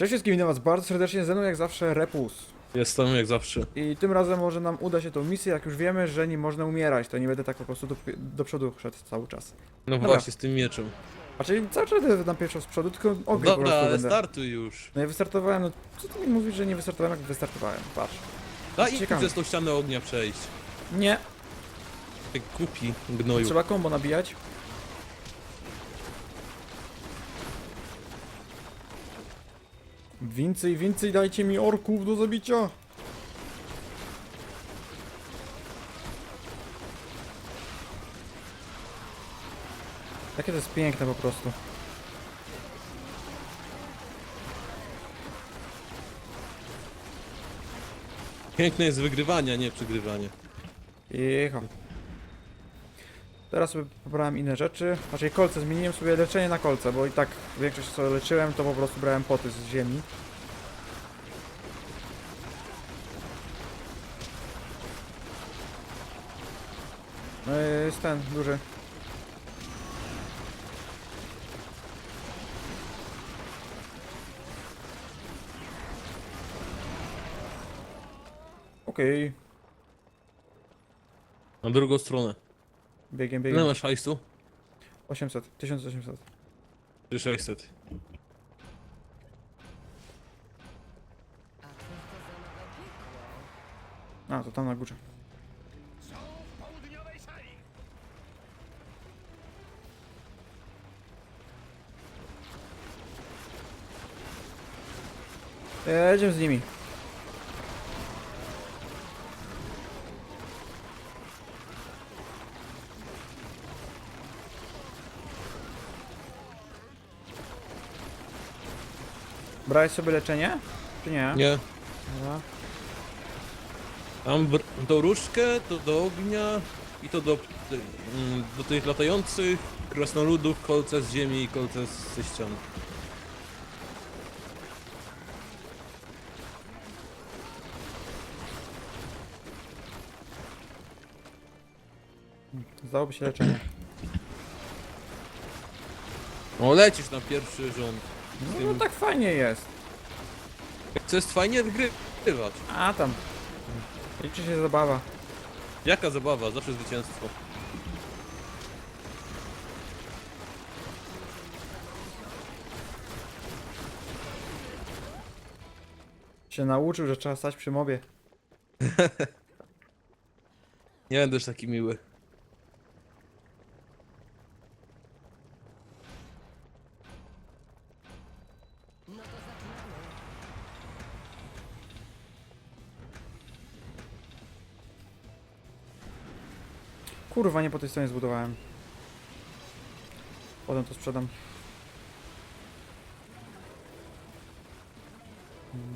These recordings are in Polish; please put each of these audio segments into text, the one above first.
Cześć wszystkim, witam was bardzo serdecznie, ze mną jak zawsze Repus. Jestem jak zawsze. I tym razem może nam uda się tą misję, jak już wiemy, że nie można umierać, to nie będę tak po prostu do, do przodu szedł cały czas. No Dobra. właśnie, z tym mieczem. A czyli cały czas będę na pierwszą z przodu, tylko ogry No po dobra, prostu ale będę. startuj już. No ja wystartowałem, no co ty mi mówisz, że nie wystartowałem, jak wystartowałem, patrz. Daj im Ciekawe. przez tą ścianę ognia przejść. Nie, Jak kupi gnoju. trzeba kombo nabijać. Więcej, więcej dajcie mi orków do zabicia! Jakie to jest piękne po prostu. Piękne jest wygrywanie, a nie przegrywanie. Jecha. Teraz sobie pobrałem inne rzeczy. Znaczy kolce zmieniłem sobie leczenie na kolce, bo i tak większość co leczyłem to po prostu brałem poty z ziemi. No jest ten duży. Okej, Na drugą stronę. Biegiem, Ile biegiem. masz hajsu? 800, 1800. Czy 600? A, to tam na górze. Jedziemy z nimi. Brałeś sobie leczenie? Czy nie? Nie. Dobra. Mam br- tą różdżkę, to do ognia i to do, mm, do tych latających krasnoludów, kolce z ziemi i kolce z- ze ścian. Zdałoby się leczenie. O, lecisz na pierwszy rząd. No, no tak fajnie jest. Co jest fajnie wygrywać. A tam. Liczy się zabawa. Jaka zabawa, zawsze zwycięstwo. Się nauczył, że trzeba stać przy mobie. Nie będę już taki miły. Kurwa, nie po tej stronie zbudowałem. Potem to sprzedam.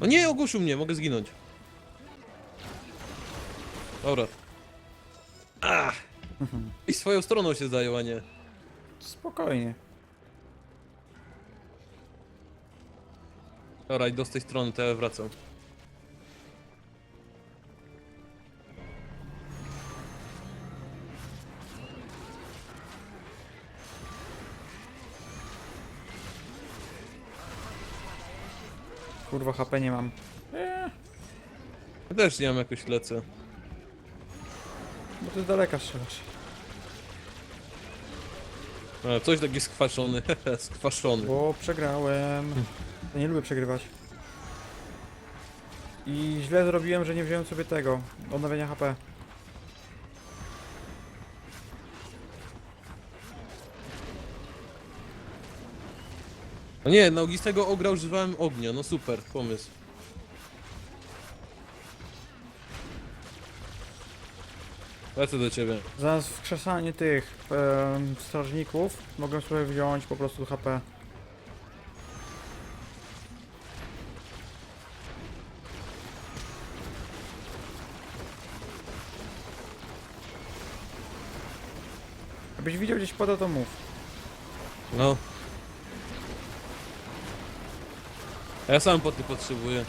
No nie, ogłuszył mnie, mogę zginąć. Dobra. Ach. I swoją stroną się zajął, a nie. Spokojnie. Dobra, idę z tej strony, to ja wracam. Kurwa, HP nie mam. Ja też nie mam jakoś lecę. bo ty z daleka strzelasz. A, coś taki skwaszony, skwaszony. Bo przegrałem. Ja nie lubię przegrywać. I źle zrobiłem, że nie wziąłem sobie tego. Odnowienia HP. No nie, na ogistego ogra używałem ognia, no super, pomysł. Lecę do ciebie. Zamiast wkrzesanie tych em, strażników, mogę sobie wziąć po prostu HP. Jakbyś widział gdzieś poda, to mów. No. A Ja sam poty potrzebuję.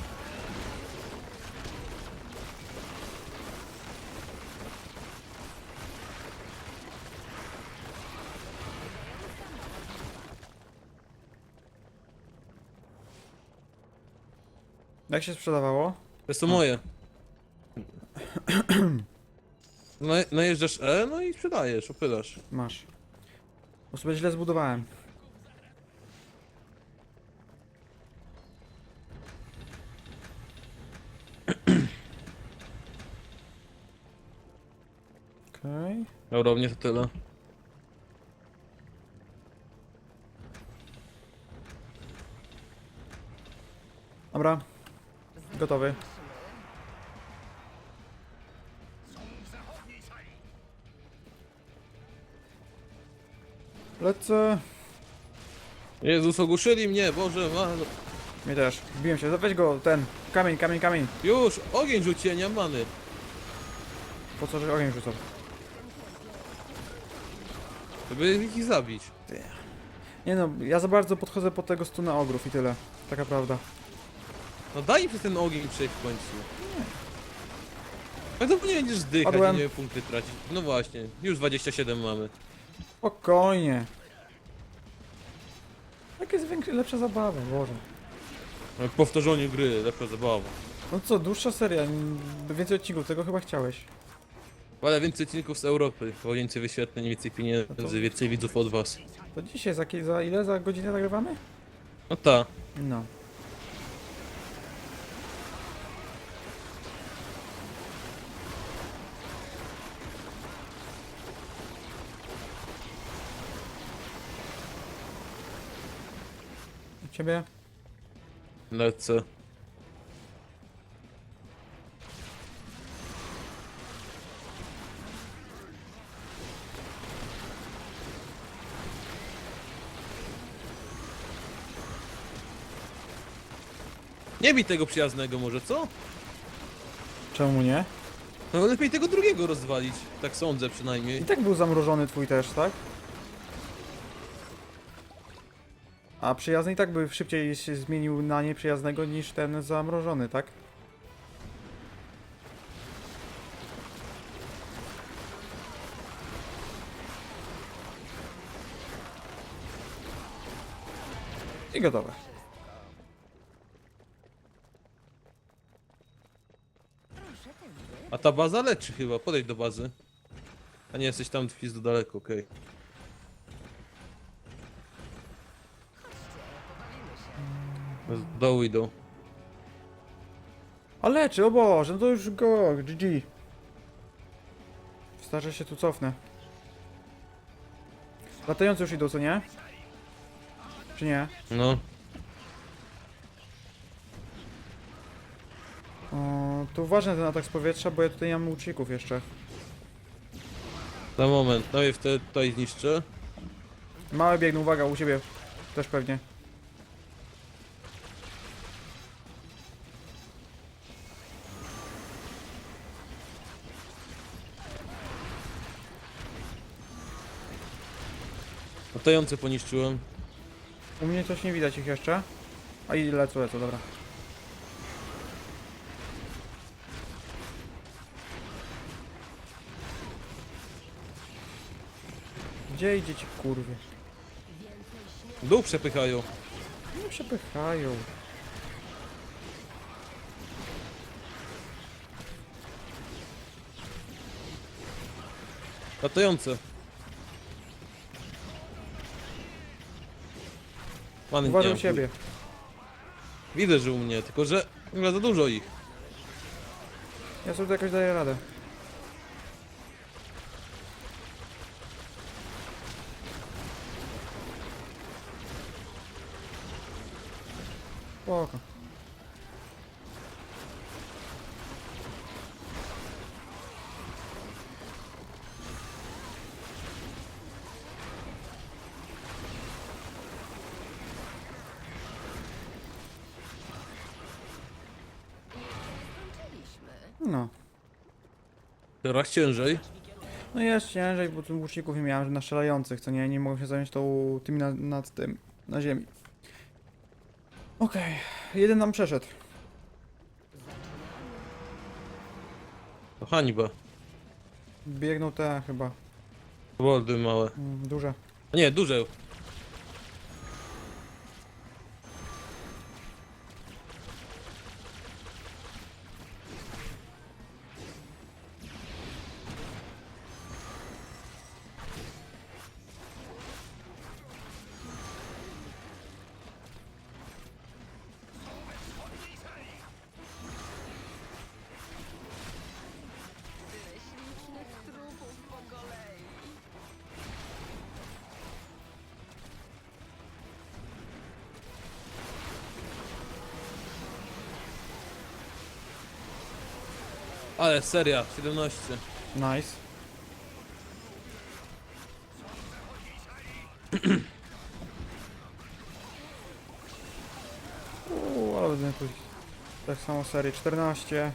Jak się sprzedawało? To są moje. Naj- Najeżdżasz E, no i sprzedajesz, opylasz. Masz. Bo sobie źle zbudowałem. Okej. Dobra, mnie to tyle. Dobra. Gotowy. Lecę. Jezus, ogłuszyli mnie, Boże, ma... Mnie też. Wbiłem się. Weź go, ten. Kamień, kamień, kamień. Już, ogień rzuciłem, nie mam many. Po co, że ogień rzucał? Żeby ich zabić. Nie no, ja za bardzo podchodzę pod tego stuna ogrów i tyle. Taka prawda. No daj mi przez ten ogień przejść w końcu. A to nie będziesz zdychać, Padłem. nie punkty tracić. No właśnie, już 27 mamy. Spokojnie. Jak jest większa, lepsza zabawa, Boże. W powtórzeniu gry, lepsza zabawa. No co, dłuższa seria, n- więcej odcinków, tego chyba chciałeś. Ale więcej odcinków z Europy, więcej wyświetleń, więcej pieniędzy, No to- więcej widzów od was. To dzisiaj, za, ki- za ile? Za godzinę nagrywamy? No ta. No. U Ciebie? Lecę. Nie bij tego przyjaznego może, co? Czemu nie? No lepiej tego drugiego rozwalić. Tak sądzę I przynajmniej. tak był zamrożony twój też, tak? A przyjazny i tak by szybciej się zmienił na nieprzyjaznego niż ten zamrożony, tak? I gotowe. A ta baza leczy chyba, podejdź do bazy. A nie, jesteś tam wpis do daleko, okej. Z dołu idą. A leczy, o Boże, no to już go, GG. Wystarczy się tu cofnę. Latający już idą, co nie? Czy nie? No. To uważaj ten atak z powietrza, bo ja tutaj nie mam łuczników jeszcze. Na moment, najpierw te tutaj zniszczę. Małe biegną, uwaga, u ciebie też pewnie. Latające poniszczyłem. U mnie coś nie widać ich jeszcze. A i lecą, lecą, dobra. Gdzie idziecie, kurwy? Dół przepychają. Nie przepychają. Latające. Pan Uważaj nie u siebie. Widzę, że u mnie, tylko że chyba za dużo ich. Ja sobie to jakoś daję radę. No. Teraz ciężej. No jest ciężej, bo tu łuczników nie miałem na strzelających, co nie, nie mogłem się zająć tą tymi na, nad tym, na ziemi. Okej, jeden nam przeszedł. To hańba. Biegną te chyba, Woldy małe. mm, duże. A nie, duże. Ale seria, 17. Nice. Uuu, ale będę. Tak samo serię 14.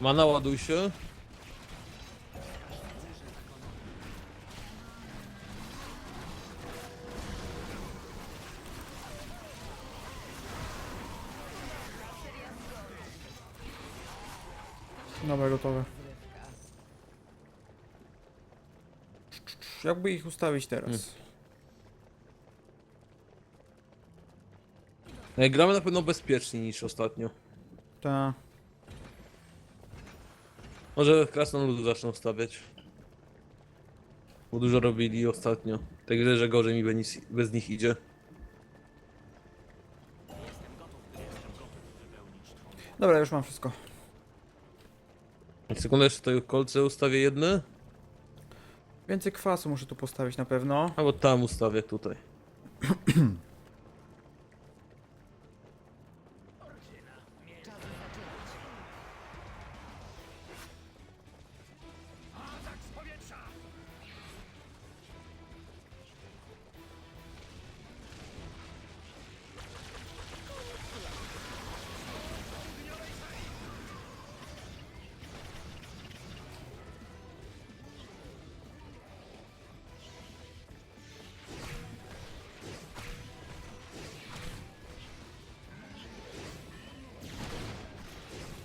Mana, ładuj się. Dobra, gotowe. Jakby ich ustawić teraz? I gramy na pewno bezpieczniej niż ostatnio. Ta. Może krasnoludy zaczną stawiać. Bo dużo robili ostatnio. Tak widzę, że gorzej mi bez, bez nich idzie. Dobra, już mam wszystko. Sekundę jeszcze tutaj kolce ustawię jedne. Więcej kwasu muszę tu postawić na pewno. Albo tam ustawię tutaj.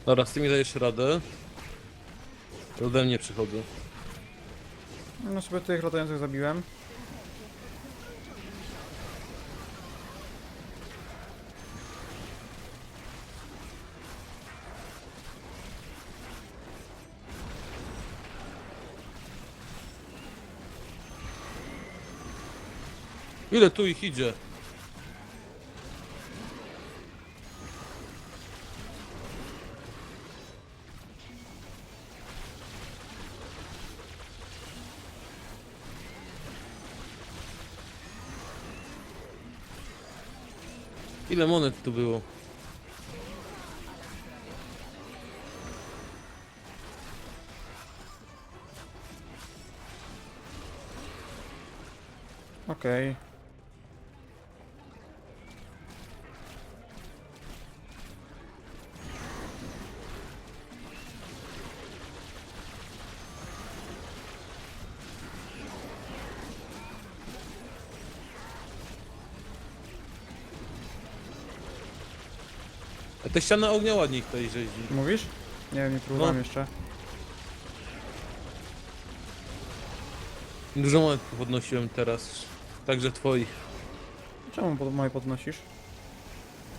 Dobra, z tymi dajesz radę. To ode mnie przychodzą. No sobie tych latających zabiłem. Ile tu ich idzie? Ile monet tu było? Okej. A te ściany ognia ładniej tutaj rzeździ. Mówisz? Nie wiem, nie próbowałem No. jeszcze. Dużo monet podnosiłem teraz. Także twoich. Czemu pod, moje podnosisz?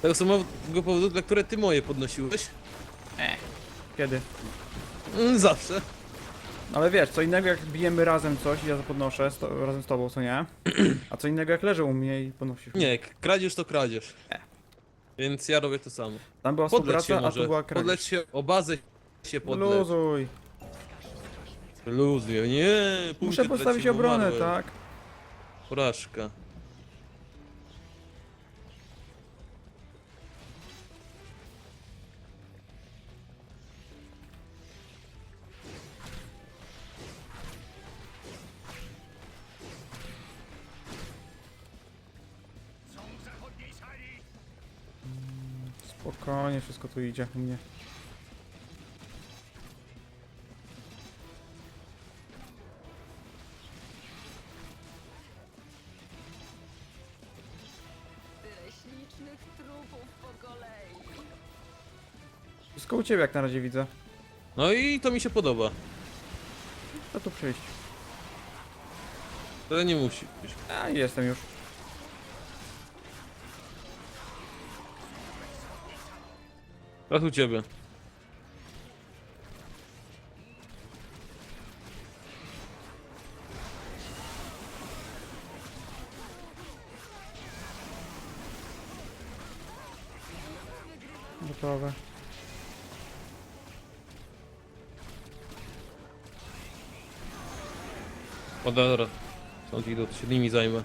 Tego samego powodu, dla które ty moje podnosiłeś. Kiedy? Mm, Zawsze. Ale wiesz, co innego jak bijemy razem coś i ja to podnoszę z to, razem z tobą, co nie? A co innego jak leżę u mnie i podnosisz. Nie, kradzież to kradzież. Więc ja robię to samo. Tam była Podleć się współpraca, a tu może. była kradzież. Podleć się, o bazę się podleć. Luzuj. Luzuj, nie. punkty Muszę postawić obronę, umarłem. tak? Porażka. Wszystko tu idzie u mnie. Tyle ślicznych trupów po kolei. Wszystko u ciebie jak na razie widzę. No i to mi się podoba. To tu przyjść. Ale nie musi. być. A, jestem już. Teraz u ciebie. Gotowe. O dobra. Stąd idą, to się nimi zajmę.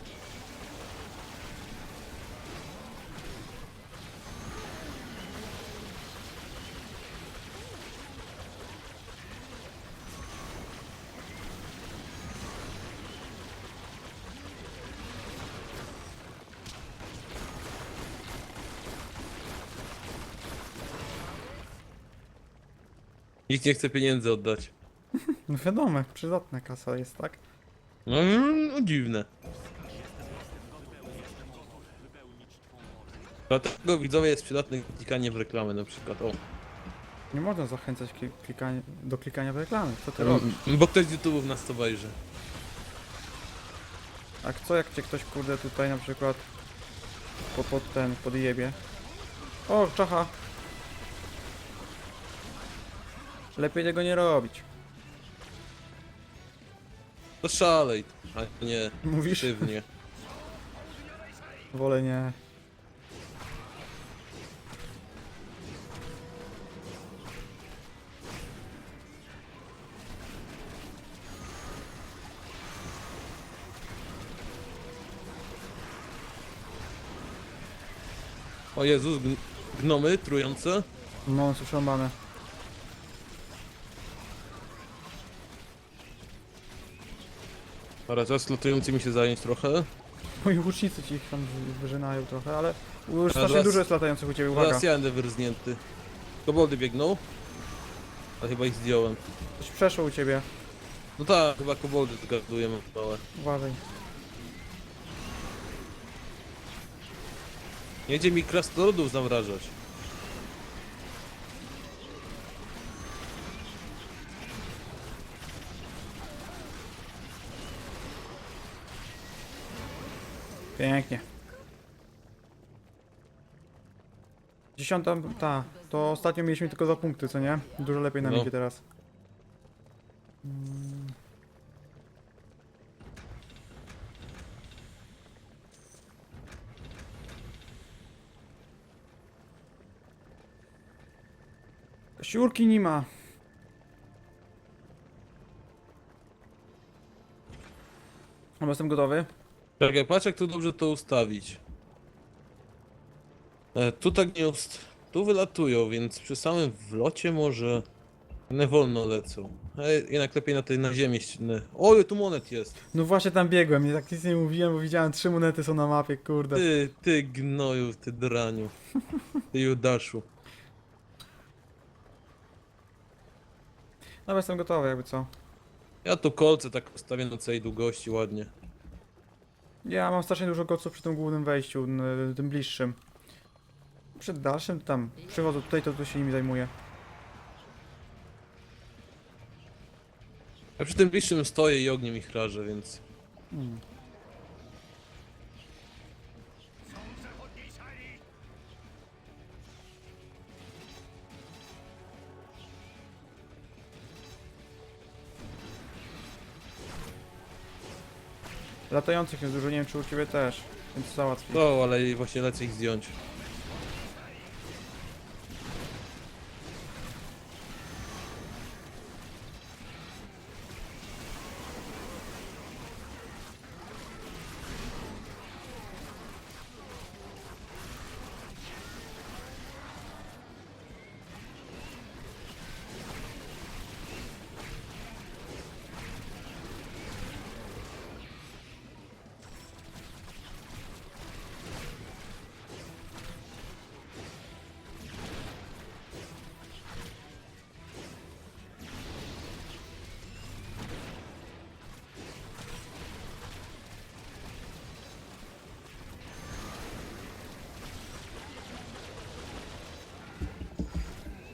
Nikt nie chce pieniędzy oddać. No wiadomo, przydatna kasa jest, tak? No, no dziwne. Dlatego widzowie jest przydatne klikanie w reklamę na przykład. O. Nie można zachęcać kli- klikanie, do klikania w reklamy. Co ty robisz? Bo ktoś z YouTube'ów nas to obejrzy. A co jak cię ktoś kurde tutaj na przykład po, pod ten, podjebie? O, czacha! Lepiej tego nie robić. To szalej, a nie Mówisz? sztywnie. Wolę nie. O Jezus, gn- gnomy trujące. No, słyszałem mamy. Dobra, czas latującymi się zająć trochę. Moi łucznicy ci ich tam wy- wyżynają trochę, ale już strasznie Teraz- dużo jest latających u ciebie, uwaga. Teraz ja będę wyrznięty. Koboldy biegną. A chyba ich zdjąłem. Coś przeszło u ciebie, No tak, chyba koboldy zgaduję małe. uważaj. Jedzie mi krasnoludów zamrażać. Pięknie. Dziesiąta, ta, to ostatnio mieliśmy tylko dwa punkty, co nie? Dużo lepiej nam No. idzie teraz. Mm. Siurki nie ma. Dobra, jestem gotowy. Czekaj, patrz jak tu dobrze to ustawić. E, tu tak nie ust... Tu wylatują, więc przy samym wlocie może... Nie wolno lecą. E, jednak lepiej na tej na ziemi ścinę. O, ile tu monet jest! No właśnie tam biegłem, nie tak nic nie mówiłem, bo widziałem trzy monety są na mapie, kurde. Ty, ty gnoju, ty draniu. Ty Judaszu. Dobra, jestem gotowy, jakby co. Ja tu kolce tak ustawię na całej długości ładnie. Ja mam strasznie dużo goców przy tym głównym wejściu, tym bliższym. Przed dalszym tam przychodzą tutaj, to, to się nimi zajmuję. Ja przy tym bliższym stoję i ogniem ich rażę, więc... Hmm. Latających jest dużo, nie wiem czy u ciebie też, więc załatwię. No, ale właśnie lecę ich zdjąć.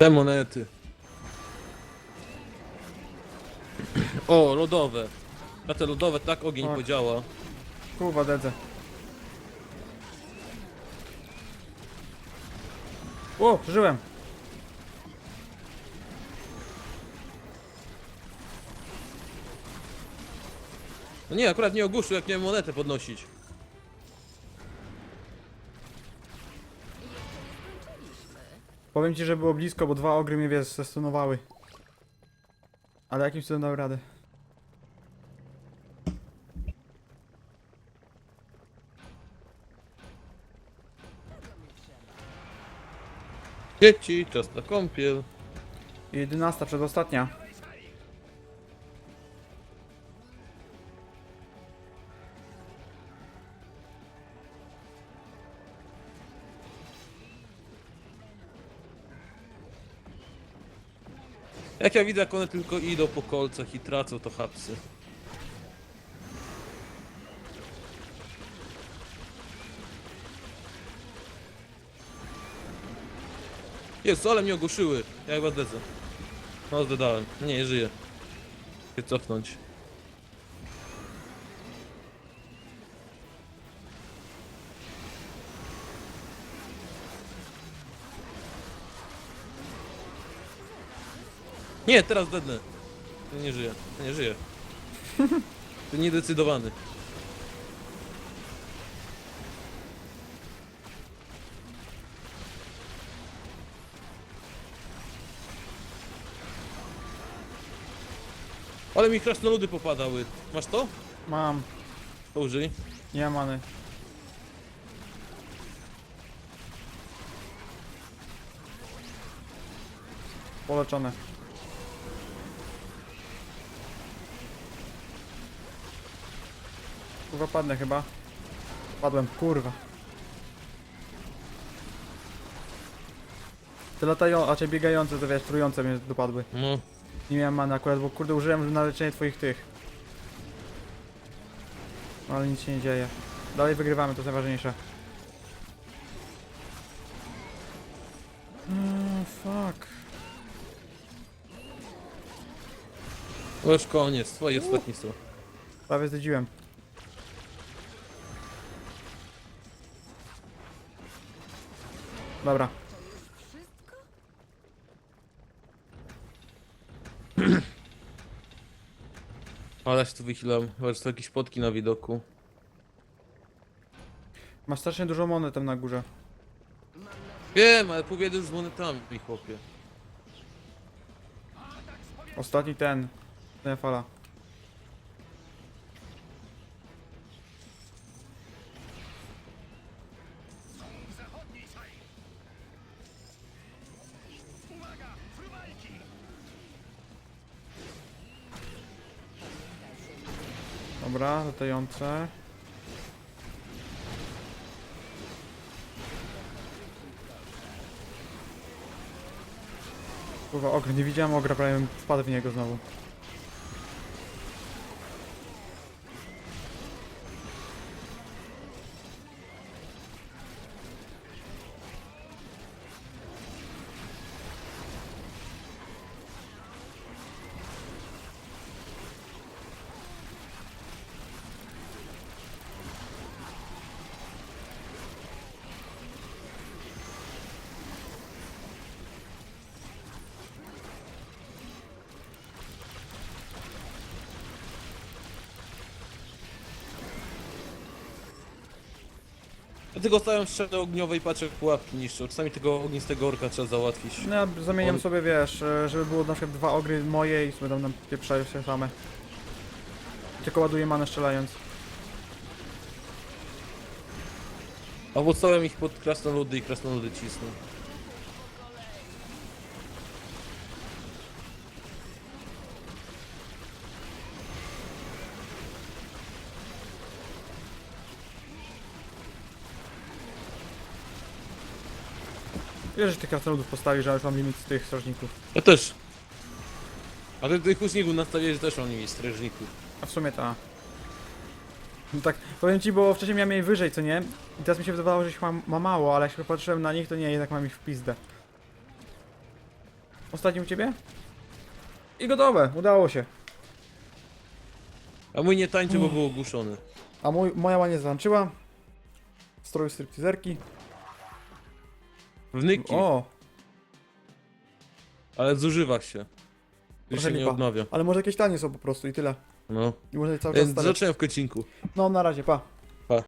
Te monety. O, lodowe. Na te lodowe tak ogień Tak. podziała. Kurwa, dedzę. O, przeżyłem. No nie, akurat nie ogłuszył, jak miałem monetę podnosić. Powiem ci, że było blisko, bo dwa ogry mnie wiesz, zestunowały. Ale jakimś cudem dał radę. Dzieci, czas na kąpiel. 11 przedostatnia. Jak ja widzę, jak one tylko idą po kolcach i tracą, to hapsy. Jest, ale mnie ogłuszyły. Ja chyba zdecę. No, zdedałem. Nie, żyję. Się cofnąć. Nie, teraz dednę. Nie żyje. To nie żyje. To niedecydowany. Ale mi krasnoludy popadały. Masz to? Mam. To użyj. Nie mam many. Poleczone. Kurwa padnę chyba. Padłem, kurwa. Te latają, a czy biegające, to wiesz, trujące mnie dopadły. No. Nie miałem many akurat, bo kurde użyłem na leczenie twoich tych. No, Ale nic się nie dzieje. Dalej wygrywamy, to jest najważniejsze. Mm, fuck. To już koniec. Twoje ostatnie są. Prawie zdradziłem. Dobra. Ale się tu wychylam. Chyba, że są jakieś potki na widoku. Masz strasznie dużo monet tam na górze. Wiem, ale pół biedy już z monetami, chłopie. Ostatni ten. Ten fala. Latające. Kurwa, ogr, nie widziałem ogra, prawie wpadł w niego znowu. Dlatego stawiam strzelę ogniowej patrzę pułapki niszczą. Czasami tego ognistego orka trzeba załatwić. No ja zamieniam On- sobie, wiesz, e, żeby było na przykład dwa ogry moje i sobie tam nam pieprzają się same. Tylko ładuję manę strzelając. A podstawem ich pod krasnoludy i krasnoludy cisną. Wiesz, że tych krasnoludów postawi, że już mam limit z tych strażników. Ja też. A ty tych łuczników nastawiłeś, że też mam nimi strażników. A w sumie ta. No tak, powiem ci, bo wcześniej miałem jej wyżej, co nie? I teraz mi się wydawało, że ich mam, ma mało, ale jak się popatrzyłem na nich, to nie, jednak mam ich w pizdę. Ostatni u ciebie? I gotowe, udało się. A mój nie tańczy, bo był ogłuszony. A mój, moja ładnie zatańczyła. W stroju stripteaserki. Wnyki, O, ale zużywa się. Już Trochę się nie lipa. odnawia. ale może jakieś tanie są po prostu i tyle. No. I można je cały czas E, stawiać. Zacząłem w kocinku. No, na razie, pa.